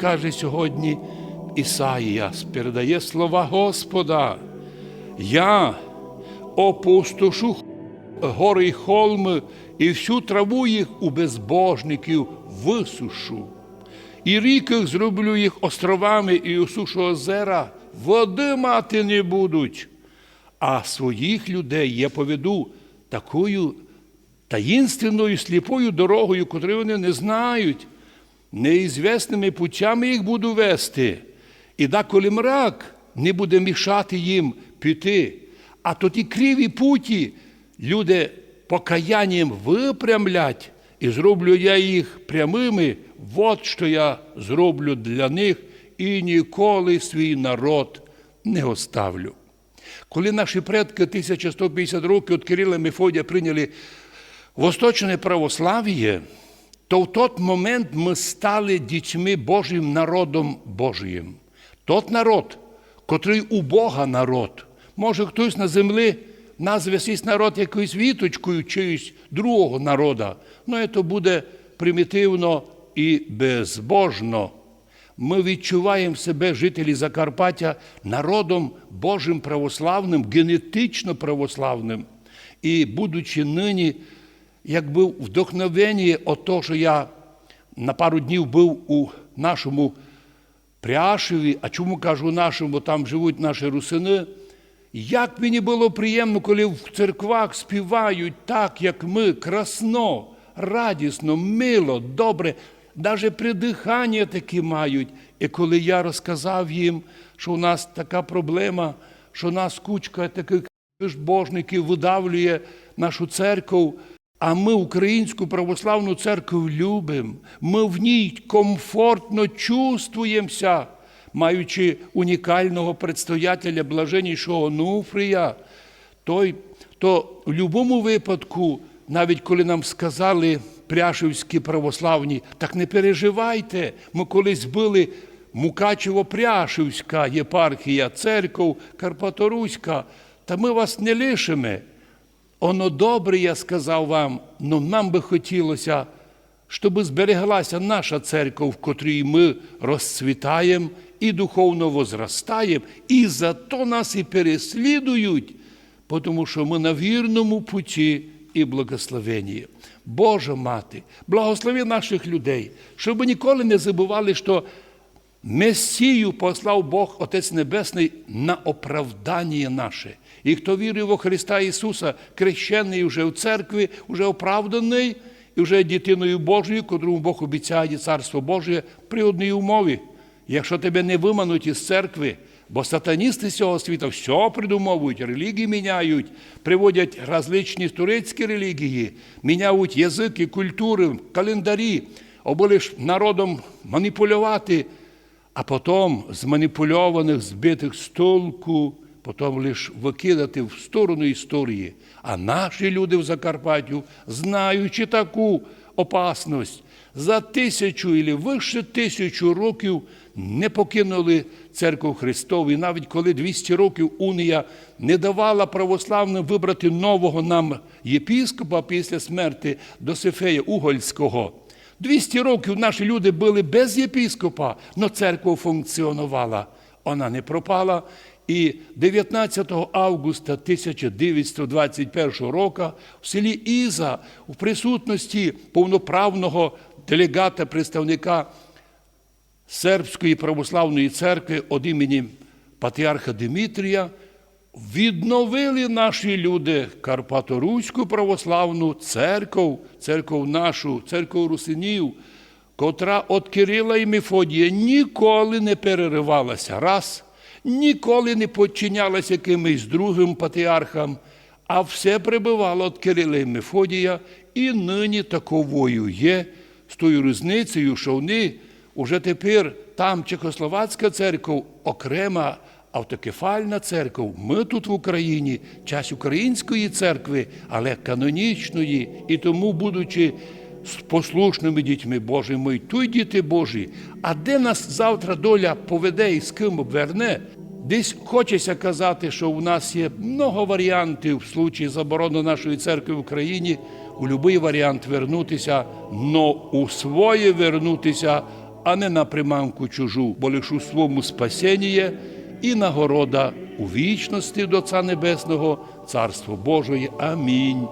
каже сьогодні Ісаїя, передає слова Господа. Я опустошу гори й холми, і всю траву їх у безбожників висушу. І ріки зроблю їх островами, і усушу озера, води мати не будуть. А своїх людей я поведу такою таїнственною сліпою дорогою, котру вони не знають, неізвісними путями їх буду вести. І деколи мрак не буде мішати їм піти. А то ті криві путі люди покаянням випрямлять, і зроблю я їх прямими, от що я зроблю для них, і ніколи свій народ не оставлю. Коли наші предки 1150 років від Кирила Мефодія прийняли восточне православ'я, то в той момент ми стали дітьми Божим народом Божиїм. Тот народ, котрий у Бога народ. Може, хтось на землі назве свій народ якоюсь віточкою чиюсь другого народа, ну це буде примітивно і безбожно. Ми відчуваємо себе, жителі Закарпаття, народом Божим православним, генетично православним. І будучи нині, якби вдохновені от того, що я на пару днів був у нашому Пряшеві, а чому кажу нашому, там живуть наші русини. Як мені було приємно, коли в церквах співають так, як ми, красно, радісно, мило, добре, навіть придихання такі мають. І коли я розказав їм, що у нас така проблема, що у нас кучка таких безбожників видавлює нашу церкву, а ми українську православну церкву любимо, ми в ній комфортно чувствуємося, маючи унікального предстоятеля блаженнішого Онуфрія, той, то в будь-якому випадку, навіть коли нам сказали пряшівські православні, так не переживайте, ми колись були Мукачево-Пряшівська єпархія, церков Карпаторуська, та ми вас не лишимо. Оно добре, я сказав вам, але нам би хотілося, щоб збереглася наша церква, в котрій ми розцвітаємо і духовно возростаємо, і зато нас і переслідують, тому що ми на вірному путі і благословенні. Божа мати, благослови наших людей, щоб ніколи не забували, що Месію послав Бог Отець Небесний на оправдання наше. І хто вірив во Христа Ісуса, крещений вже в церкві, вже оправданий, і вже дитиною Божою, котрому Бог обіцяє Царство Боже при одній умові. Якщо тебе не вимануть із церкви, бо сатаністи цього світу все придумовують, релігії міняють, приводять различні турецькі релігії, міняють язики, культури, календарі, аби ж народом маніпулювати а потім зманіпульованих, збитих з толку, потім лише викидати в сторону історії. А наші люди в Закарпаттю, знаючи таку опасність, за тисячу і вище тисячу років не покинули церкву Христову. І навіть коли 200 років унія не давала православним вибрати нового нам єпіскопа після смерти Досифея Угольського. 200 років наші люди були без єпіскопа, але церква функціонувала. Вона не пропала. І 19 августа 1921 року в селі Іза у присутності повноправного делегата представника Сербської православної церкви від імені Патріарха Димитрія відновили наші люди Карпаторуську православну церкву, церкву нашу, церкву русинів, котра від Кирила і Мефодія ніколи не переривалася. Раз, ніколи не підчинялася якимось другим патріархам, а все прибивало від Кирила і Мефодія, і нині таковою є з тою різницею, що вони вже тепер там Чехословацька церква окрема автокефальна церква. Ми тут в Україні, часть української церкви, але канонічної. І тому, будучи послушними дітьми Божими, й тут діти Божі. А де нас завтра доля поведе і з ким обверне? Десь хочеться казати, що у нас є много варіантів в случаї заборони нашої церкви в Україні, у будь-який варіант вернутися, но у своє вернутися а не на приманку чужу, бо лишу свому спасіння і нагорода у вічності до Отця Небесного, Царство Божої. Амінь.